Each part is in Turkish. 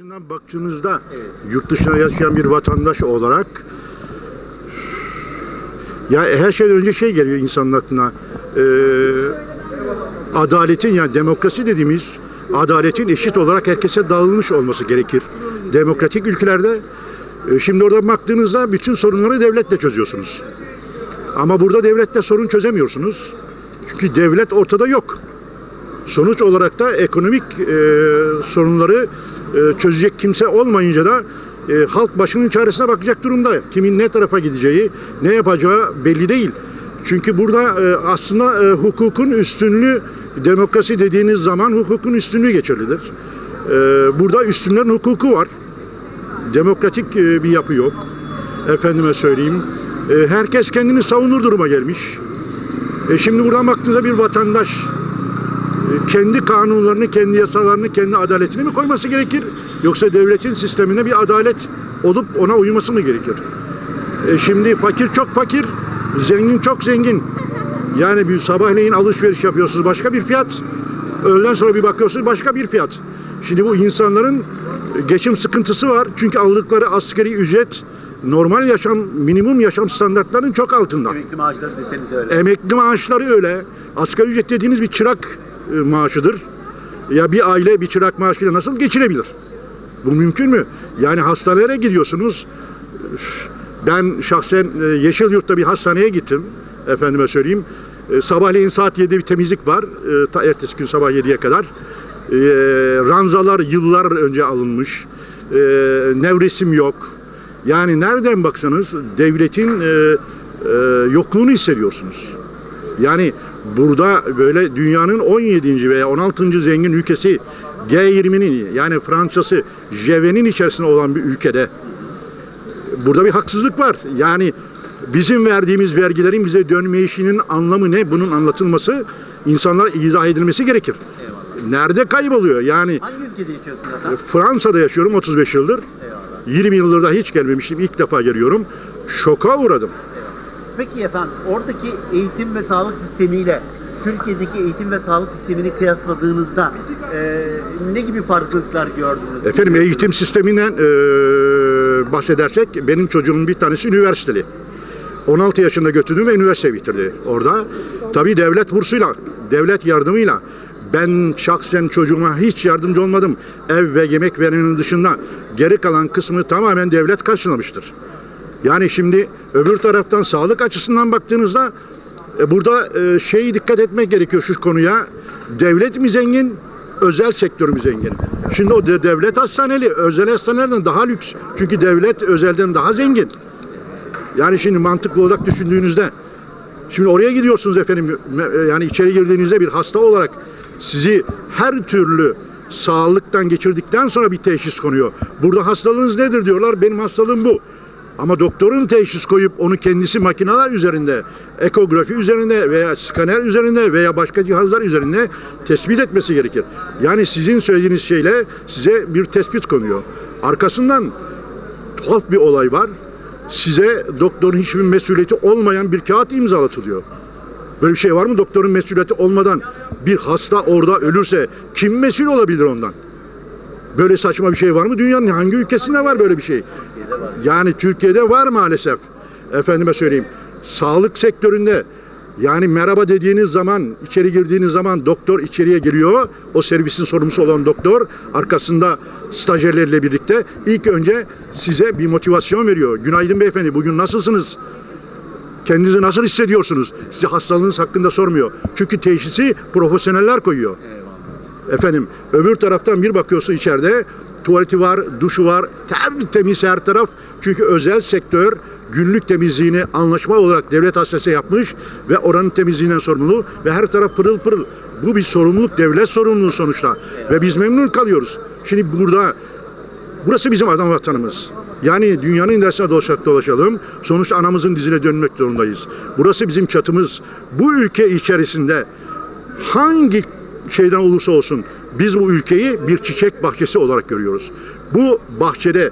dışından baktığınızda yurt dışına yaşayan bir vatandaş olarak ya her şeyden önce şey geliyor insanın aklına. Ee, adaletin yani demokrasi dediğimiz adaletin eşit olarak herkese dağılmış olması gerekir. Demokratik ülkelerde e, şimdi orada baktığınızda bütün sorunları devletle çözüyorsunuz. Ama burada devletle sorun çözemiyorsunuz. Çünkü devlet ortada yok. Sonuç olarak da ekonomik e, sorunları e, çözecek kimse olmayınca da e, halk başının çaresine bakacak durumda. Kimin ne tarafa gideceği, ne yapacağı belli değil. Çünkü burada e, aslında e, hukukun üstünlüğü, demokrasi dediğiniz zaman hukukun üstünlüğü geçerlidir. E, burada üstünlerin hukuku var. Demokratik e, bir yapı yok. Efendime söyleyeyim. E, herkes kendini savunur duruma gelmiş. E, şimdi buradan baktığınızda bir vatandaş kendi kanunlarını, kendi yasalarını, kendi adaletini mi koyması gerekir? Yoksa devletin sistemine bir adalet olup ona uyması mı gerekir? E şimdi fakir çok fakir, zengin çok zengin. Yani bir sabahleyin alışveriş yapıyorsunuz başka bir fiyat, öğleden sonra bir bakıyorsunuz başka bir fiyat. Şimdi bu insanların geçim sıkıntısı var. Çünkü aldıkları asgari ücret normal yaşam, minimum yaşam standartlarının çok altında. Emekli maaşları deseniz öyle. Emekli maaşları öyle. Asgari ücret dediğiniz bir çırak maaşıdır. Ya bir aile bir çırak maaşıyla nasıl geçinebilir? Bu mümkün mü? Yani hastanelere gidiyorsunuz. Ben şahsen e, Yeşilyurt'ta bir hastaneye gittim. Efendime söyleyeyim. E, Sabahleyin saat 7'de bir temizlik var. E, Ta ertesi gün sabah 7'ye kadar. E, Ranzalar yıllar önce alınmış. E, Nevresim yok. Yani nereden baksanız devletin e, e, yokluğunu hissediyorsunuz. Yani burada böyle dünyanın 17. veya 16. zengin ülkesi G20'nin yani Fransa'sı G20'nin içerisinde olan bir ülkede burada bir haksızlık var. Yani bizim verdiğimiz vergilerin bize dönmeyişinin anlamı ne? Bunun anlatılması insanlara izah edilmesi gerekir. Nerede kayboluyor? Yani Hangi ülkede yaşıyorsunuz efendim? Fransa'da yaşıyorum 35 yıldır. 20 yıldır da hiç gelmemiştim. İlk defa geliyorum. Şoka uğradım. Peki efendim oradaki eğitim ve sağlık sistemiyle Türkiye'deki eğitim ve sağlık sistemini kıyasladığınızda e, ne gibi farklılıklar gördünüz? Efendim eğitim sisteminden eee, bahsedersek benim çocuğumun bir tanesi üniversiteli. 16 yaşında götürdüm ve üniversite bitirdi orada. Tabii devlet bursuyla, devlet yardımıyla ben şahsen çocuğuma hiç yardımcı olmadım. Ev ve yemek verenin dışında geri kalan kısmı tamamen devlet karşılamıştır. Yani şimdi öbür taraftan sağlık açısından baktığınızda e, burada e, şeyi dikkat etmek gerekiyor şu konuya. Devlet mi zengin, özel sektör mü zengin? Şimdi o de- devlet hastaneli özel hastanelerden daha lüks. Çünkü devlet özelden daha zengin. Yani şimdi mantıklı olarak düşündüğünüzde şimdi oraya gidiyorsunuz efendim me- yani içeri girdiğinizde bir hasta olarak sizi her türlü sağlıktan geçirdikten sonra bir teşhis konuyor. Burada hastalığınız nedir diyorlar. Benim hastalığım bu. Ama doktorun teşhis koyup onu kendisi makineler üzerinde, ekografi üzerinde veya skaner üzerinde veya başka cihazlar üzerinde tespit etmesi gerekir. Yani sizin söylediğiniz şeyle size bir tespit konuyor. Arkasından tuhaf bir olay var. Size doktorun hiçbir mesuliyeti olmayan bir kağıt imzalatılıyor. Böyle bir şey var mı? Doktorun mesuliyeti olmadan bir hasta orada ölürse kim mesul olabilir ondan? Böyle saçma bir şey var mı? Dünyanın hangi ülkesinde var böyle bir şey? Yani Türkiye'de var maalesef. Efendime söyleyeyim. Sağlık sektöründe yani merhaba dediğiniz zaman, içeri girdiğiniz zaman doktor içeriye giriyor. O servisin sorumlusu olan doktor arkasında stajyerlerle birlikte ilk önce size bir motivasyon veriyor. Günaydın beyefendi, bugün nasılsınız? Kendinizi nasıl hissediyorsunuz? Size hastalığınız hakkında sormuyor. Çünkü teşhisi profesyoneller koyuyor. Efendim öbür taraftan bir bakıyorsun içeride tuvaleti var, duşu var, tertemiz her taraf. Çünkü özel sektör günlük temizliğini anlaşma olarak devlet hastanesi yapmış ve oranın temizliğinden sorumlu ve her taraf pırıl pırıl. Bu bir sorumluluk, devlet sorumluluğu sonuçta. Ve biz memnun kalıyoruz. Şimdi burada Burası bizim adam vatanımız. Yani dünyanın ilerisine dolaşak dolaşalım. Sonuçta anamızın dizine dönmek zorundayız. Burası bizim çatımız. Bu ülke içerisinde hangi şeyden olursa olsun biz bu ülkeyi bir çiçek bahçesi olarak görüyoruz. Bu bahçede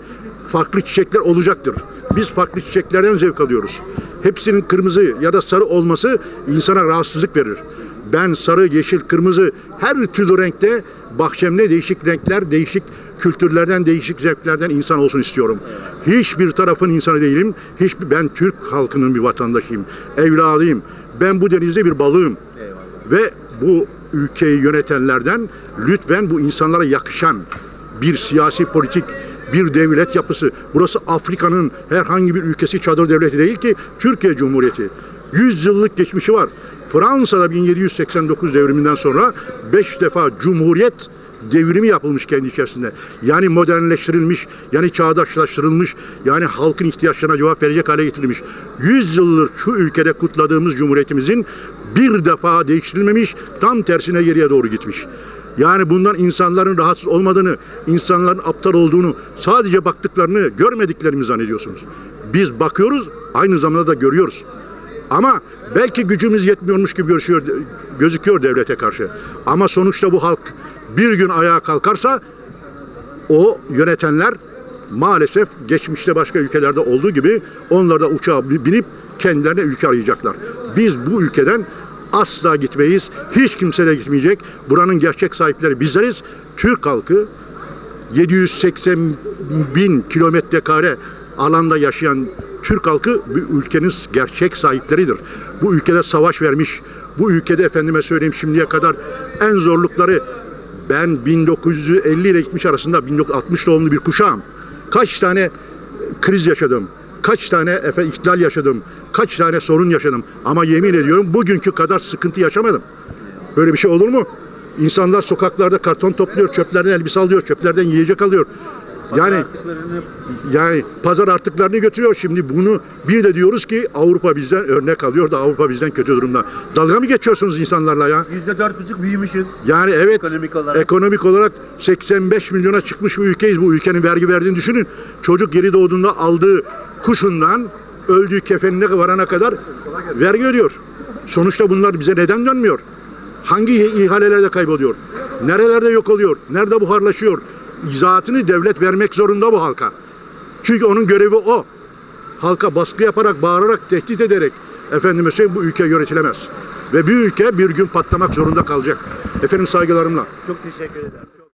farklı çiçekler olacaktır. Biz farklı çiçeklerden zevk alıyoruz. Hepsinin kırmızı ya da sarı olması insana rahatsızlık verir. Ben sarı, yeşil, kırmızı her türlü renkte bahçemde değişik renkler, değişik kültürlerden, değişik zevklerden insan olsun istiyorum. Hiçbir tarafın insanı değilim. Hiç ben Türk halkının bir vatandaşıyım. Evladıyım. Ben bu denizde bir balığım. Ve bu ülkeyi yönetenlerden lütfen bu insanlara yakışan bir siyasi politik bir devlet yapısı. Burası Afrika'nın herhangi bir ülkesi çadır devleti değil ki Türkiye Cumhuriyeti. 100 yıllık geçmişi var. Fransa'da 1789 devriminden sonra 5 defa cumhuriyet devrimi yapılmış kendi içerisinde. Yani modernleştirilmiş, yani çağdaşlaştırılmış, yani halkın ihtiyaçlarına cevap verecek hale getirilmiş. 100 yıldır şu ülkede kutladığımız cumhuriyetimizin bir defa değiştirilmemiş, tam tersine geriye doğru gitmiş. Yani bundan insanların rahatsız olmadığını, insanların aptal olduğunu, sadece baktıklarını, görmediklerini zannediyorsunuz. Biz bakıyoruz, aynı zamanda da görüyoruz. Ama belki gücümüz yetmiyormuş gibi gözüküyor, gözüküyor devlete karşı. Ama sonuçta bu halk bir gün ayağa kalkarsa o yönetenler maalesef geçmişte başka ülkelerde olduğu gibi onlar da uçağa binip kendilerine ülke arayacaklar. Biz bu ülkeden asla gitmeyiz. Hiç kimse de gitmeyecek. Buranın gerçek sahipleri bizleriz. Türk halkı 780 bin kilometre kare alanda yaşayan Türk halkı bu ülkenin gerçek sahipleridir. Bu ülkede savaş vermiş, bu ülkede efendime söyleyeyim şimdiye kadar en zorlukları ben 1950 ile 70 arasında 1960 doğumlu bir kuşağım. Kaç tane kriz yaşadım, kaç tane efe ihtilal yaşadım, kaç tane sorun yaşadım. Ama yemin ediyorum bugünkü kadar sıkıntı yaşamadım. Böyle bir şey olur mu? İnsanlar sokaklarda karton topluyor, çöplerden elbise alıyor, çöplerden yiyecek alıyor. Yani yani pazar artıklarını götürüyor. Şimdi bunu bir de diyoruz ki Avrupa bizden örnek alıyor da Avrupa bizden kötü durumda. Dalga mı geçiyorsunuz insanlarla ya? %4,5 büyümüşüz. Yani evet Ekonomik olarak. ekonomik olarak 85 milyona çıkmış bir ülkeyiz. Bu ülkenin vergi verdiğini düşünün. Çocuk geri doğduğunda aldığı kuşundan öldüğü kefenine varana kadar vergi ödüyor. Sonuçta bunlar bize neden dönmüyor? Hangi ihalelerde kayboluyor? Nerelerde yok oluyor? Nerede buharlaşıyor? İzahatını devlet vermek zorunda bu halka. Çünkü onun görevi o. Halka baskı yaparak, bağırarak, tehdit ederek efendime söyleyeyim bu ülke yönetilemez. Ve bir ülke bir gün patlamak zorunda kalacak. Efendim saygılarımla. Çok teşekkür ederim.